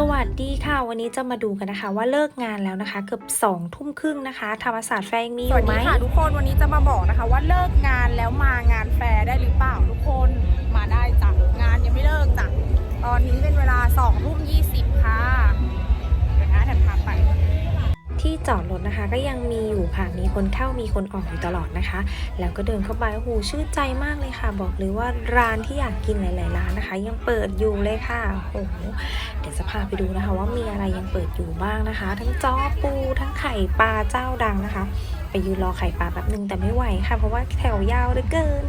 สวัสดีค่ะ วันนี้จะมาดูกันนะคะ ว่าเลิกงานแล้วนะคะ เกือบสองทุ่มครึ่งนะคะ ธรรมศาสตร์แฟร์ยังมีอสวัสยู่ไหมดีค่ะทุกคนวันนี้จะมาบอกนะคะ ว่าเลิกงานแล้วมางานแฟร์ได้หรือเปล่าทุกคนมาได้จ้ะงานยังไม่เลิกจ้ะตอนนี้เป็นเวลา2ทุ่มยี่สิบ จอดรถนะคะ ก็ยังมีอยู่ค่ะ มีคนเข้ามีคนออกอยู่ตลอดนะคะ แล้วก็เดินเข้าไปโอ้โหชื่นใจมากเลยค่ะ บอกเลยว่าร้านที่อยากกินหลาย ๆ ร้านนะคะ ยังเปิดอยู่เลยค่ะโอ้โหเดี๋ยวจะพาไปดูนะคะ ว่ามีอะไรยังเปิดอยู่บ้างนะคะ ทั้งจ้อปูทั้งไข่ปลาเจ้าดังนะคะ ยืนรอไข่ปลาแป๊บนึงแต่ไม่ไหวค่ะ เพราะว่าแถวยาวเหลือเกิน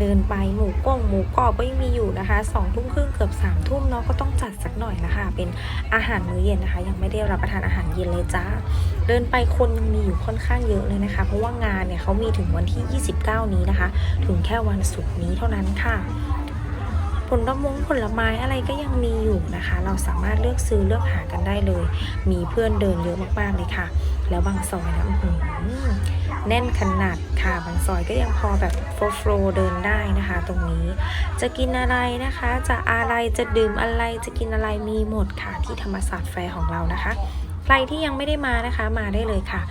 เดินไปหมูกงหมูกรอบก็ยังมีอยู่นะคะสองทุ่มครึ่งเกือบสามทุ่มเนาะก็ต้องจัดสักหน่อยละค่ะ เป็นอาหารมื้อเย็นนะคะ ยังไม่ได้รับประทานอาหารเย็นเลยจ้าเดินไปคนยังมีอยู่ค่อนข้างเยอะเลยนะคะ เพราะว่างานเนี่ยเขามีถึงวันที่ 29 นี้นะคะ ถึงแค่วันศุกร์นี้เท่านั้นค่ะผลมงผลไม้อะไรก็ยังมีอยู่นะคะ เราสามารถเลือกซื้อเลือกหากันได้เลย มีเพื่อนเดินเยอะมากๆเลยค่ะ แล้วบางซอยนะอื้อหือแน่นขนาดค่ะบางซอยก็ยังพอแบบโฟล์โฟลเดินได้นะคะ ตรงนี้จะกินอะไรนะคะ จะอะไรจะดื่มอะไรจะกินอะไรมีหมดค่ะที่ธรรมศาสตร์แฟร์ของเรานะคะ ใครที่ยังไม่ได้มานะคะมาได้เลยค่ะ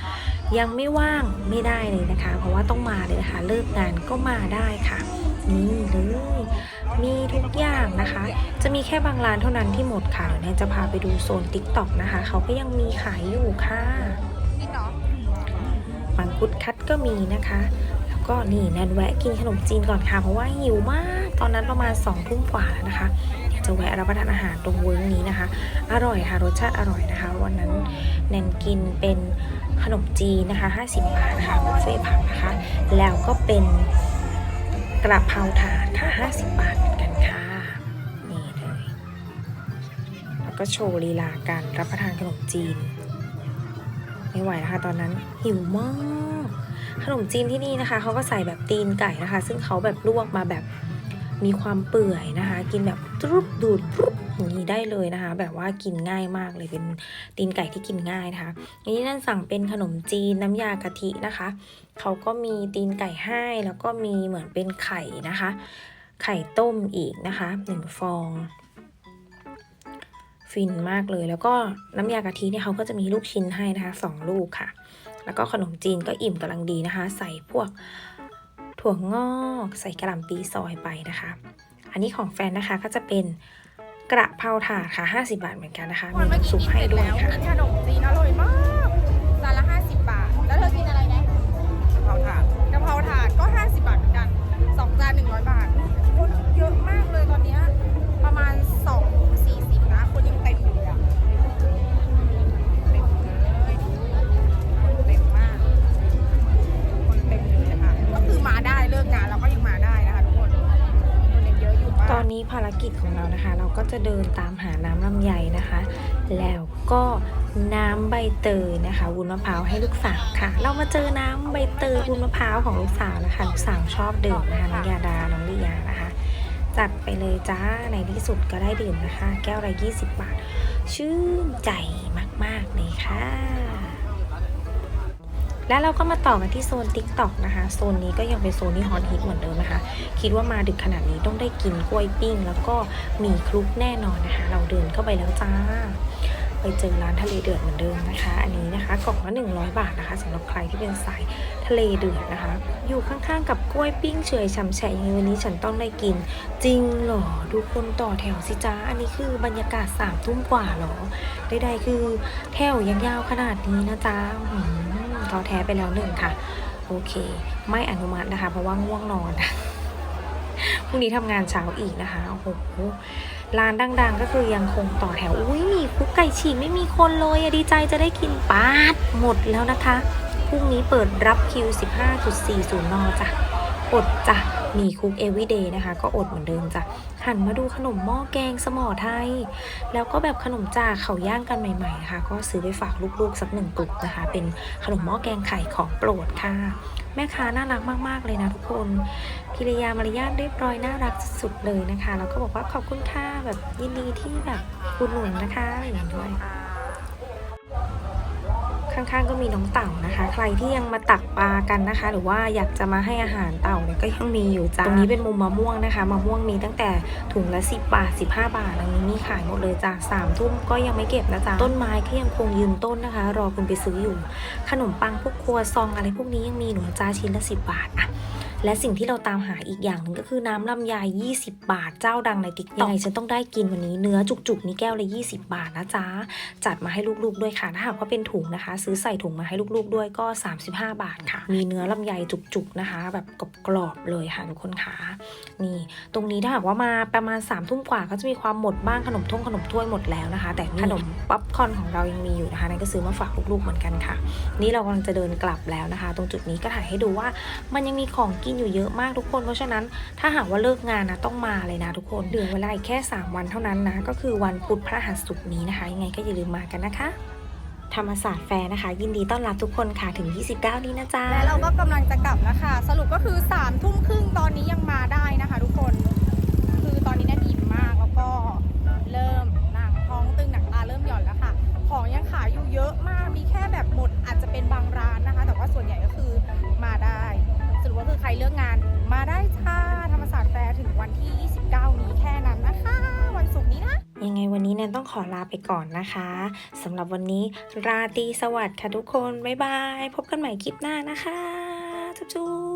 ยังไม่ว่างไม่ได้เลยนะคะ เพราะว่าต้องมาเลยนะคะเลิกงานก็มาได้ค่ะนี่เลยมีทุกอย่างนะคะ จะมีแค่บางร้านเท่านั้นที่หมดค่ะเดี๋ยวแนนจะพาไปดูโซนติ๊กต็อกนะคะ เขาก็ยังมีขายอยู่ค่ะ มังคุดคัดก็มีนะคะ แล้วก็นี่แนนแวะกินขนมจีนก่อนค่ะ เพราะว่าหิวมาก ตอนนั้นประมาณสองทุ่มกว่าแล้วนะคะเดี๋ยวจะแวะรับประทานอาหารตรงเวิร์กนี้นะคะ อร่อยค่ะรสชาติอร่อยนะคะ วันนั้นแนนกินเป็นขนมจีนนะคะ 50 บาทนะคะบุฟเฟ่ผักนะคะ แล้วก็เป็นกระเพราถาดค่ะ 50 บาทเหมือนกันค่ะ นี่เลย แล้วก็โชว์ลีลาการรับประทานขนมจีน ไม่ไหวนะคะ ตอนนั้นหิวมากขนมจีนที่นี่นะคะเขาก็ใส่แบบตีนไก่นะคะ ซึ่งเขาแบบลวกมาแบบมีความเปื่อยนะคะ กินแบบรุบดูดปรุบอย่างนี้ได้เลยนะคะ แบบว่ากินง่ายมากเลยเป็นตีนไก่ที่กินง่ายนะคะอันนี้นั่นสั่งเป็นขนมจีนน้ำยากะทินะคะเขาก็มีตีนไก่ให้แล้วก็มีเหมือนเป็นไข่นะคะ ไข่ต้มอีกนะคะหนึ่งฟอง ฟินมากเลย แล้วก็น้ำยากะทิเนี่ยเขาก็จะมีลูกชิ้นให้นะคะสองลูกค่ะ แล้วก็ขนมจีนก็อิ่มกำลังดีนะคะ ใส่พวกถั่วงอกใส่กระหล่ำปีซอยไปนะคะ อันนี้ของแฟนนะคะก็จะเป็นกระเพราถาดค่ะ 50 บาทเหมือนกันนะคะ มีวันเมื่อน้ำกี้ซุปกินให้เสร็จด้วยแล้วค่ะกินขนมจีนอร่อยมากากตอนนี้ภารกิจของเรานะคะ เราก็จะเดินตามหาน้ำลำไยนะคะ แล้วก็น้ำใบเตยนะคะวุ้นมะพร้าวให้ลูกสาวค่ะ เรามาเจอน้ำใบเตยวุ้นมะพร้าวของลูกสาวนะคะลูกสาวชอบดื่มนะคะน้องยาดาน้องลิยานะคะ จัดไปเลยจ้าในที่สุดก็ได้ดื่มนะคะ แก้วละ20 บาท ชื่นใจมาก ๆ เลยค่ะ แล้วเราก็มาต่อกันที่โซน Tik t o อกนะคะ โซนนี้ก็ยังเป็นโซนที่ฮอตฮิตเหมือนเดิมนะคะ คิดว่ามาดึกขนาดนี้ต้องได้กินกล้วยปิ้ง แล้วก็หมีคลุกแน่นอนนะคะ เราเดินเข้าไปแล้วจ้า ไปเจอร้านทะเลเดือดเหมือนเดิมนะคะ อันนี้นะคะกล่องละ100 บาทนะคะสำหรับใครที่เป็นสายทะเลเดือดนะคะ อยู่ข้างๆกับกล้วยปิ้งเฉยฉ่ำแฉะอย่างวันนี้ฉันต้องได้กิน จริงเหรอดูคนต่อแถวสิจ้าอันนี้คือบรรยากาศสามทุ่มกว่าเหรอใดๆคือแถวยังยาวขนาดนี้นะจ๊ะอื้อหือ ท้อแท้ไปแล้วหนึ่งค่ะ โอเค ไม่อนุมัตินะคะ เพราะว่าง่วงนอนพรุ่งนี้ทำงานเช้าอีกนะคะโอ้โหร้านดัง ๆ ก็คือยังคงต่อแถวอุ้ยมีคุกไก่ฉีกไม่มีคนเลยอะดีใจจะได้กินปาดหมดแล้วนะคะพรุ่งนี้เปิดรับคิว 15.40 นจ้ะอดจ้ะ มีคุกเอวีเดย์นะคะ ก็อดเหมือนเดิมจ้ะหันมาดูขนมหม้อแกงสมอไทย แล้วก็แบบขนมจากเขาย่างกันใหม่ๆนะคะก็ซื้อไปฝากลูกๆสักหนึ่งกลุ่มนะคะ เป็นขนมหม้อแกงไข่ของโปรดค่ะ แม่ค้าน่ารักมากๆเลยนะทุกคนกิริยามารยาทเรียบร้อยน่ารักสุดๆเลยนะคะ แล้วก็บอกว่าขอบคุณค่ะแบบยินดีที่แบบอุดหนุนนะคะอย่างนี้ด้วย ขข้างๆก็มีน้องเต่านะคะ ใครที่ยังมาตักปลากันนะคะ หรือว่าอยากจะมาให้อาหารเต่าเนี่ยก็ยังมีอยู่จ้าตรงนี้เป็นมุมมะม่วงนะคะมะม่วงมีตั้งแต่ถุงละ 10 บาท 15 บาทอันนี้มีขายหมดเลยจ้าสามทุ่มก็ยังไม่เก็บนะจ๊ะต้นไม้ก็ยังคงยืนต้นนะคะ รอคุณไปซื้ออยู่ ขนมปังพวกครัวซองอะไรพวกนี้ยังมีหนูจ้าชิ้นละ 10 บาทอะ และสิ่งที่เราตามหาอีกอย่างหนึ่งก็คือน้ำลำไย20 บาทเจ้าดังในติ๊กยังไงฉันต้องได้กินวันนี้เนื้อจุกๆนี่แก้วละ20 บาทนะจ๊ะจัดมาให้ลูกๆด้วยค่ะถ้าหากว่าเป็นถุงนะคะ ซื้อใส่ถุงมาให้ลูกๆด้วยก็ 35 บาทค่ะ มีเนื้อลำไยจุกๆนะคะ แบบกรอบๆเลยค่ะทุกคนค่ะนี่ ตรงนี้ถ้าหากว่ามาประมาณ3ามทุ่มกว่าก็จะมีความหมดบ้างขนมท่งขนมถ้วยหมดแล้วนะคะ แต่ขนมป๊อปคอร์นของเรายังมีอยู่นะคะนั่นก็ซื้อมาฝากลูกๆเหมือนกันค่ะ นี่เรากำลังจะเดินกลับแล้วนะคะ ตรงจุดนี้ก็ถ่ายให้ดูว่ามันยังมีของกินอยู่เยอะมากทุกคน เพราะฉะนั้นถ้าหากว่าเลิกงานนะต้องมาเลยนะทุกคนเหลือเวลาอีกแค่ 3 วันเท่านั้นนะ ก็คือวันพุธพระหัสศุกร์นี้นะคะยังไงก็อย่าลืมมากันนะคะ ธรรมศาสตร์แฟร์นะคะ ยินดีต้อนรับทุกคนค่ะถึง 29 นี้นะจ๊ะและเราก็กำลังจะกลับนะคะ สรุปก็คือ3ามทุ่มครึ่งตอนนี้ยังมาได้นะคะ ทุกคน คือตอนนี้แน่นอิ่มมากแล้วก็เริ่มหนังท้องตึงหนังตาเริ่มหย่อนแล้วค่ะ ของยังขายอยู่เยอะมากมีแค่แบบ ไปก่อนนะคะสำหรับวันนี้ราตรีสวัสดิ์ค่ะทุกคน บ๊ายบาย พบกันใหม่คลิปหน้านะคะ จุ๊บ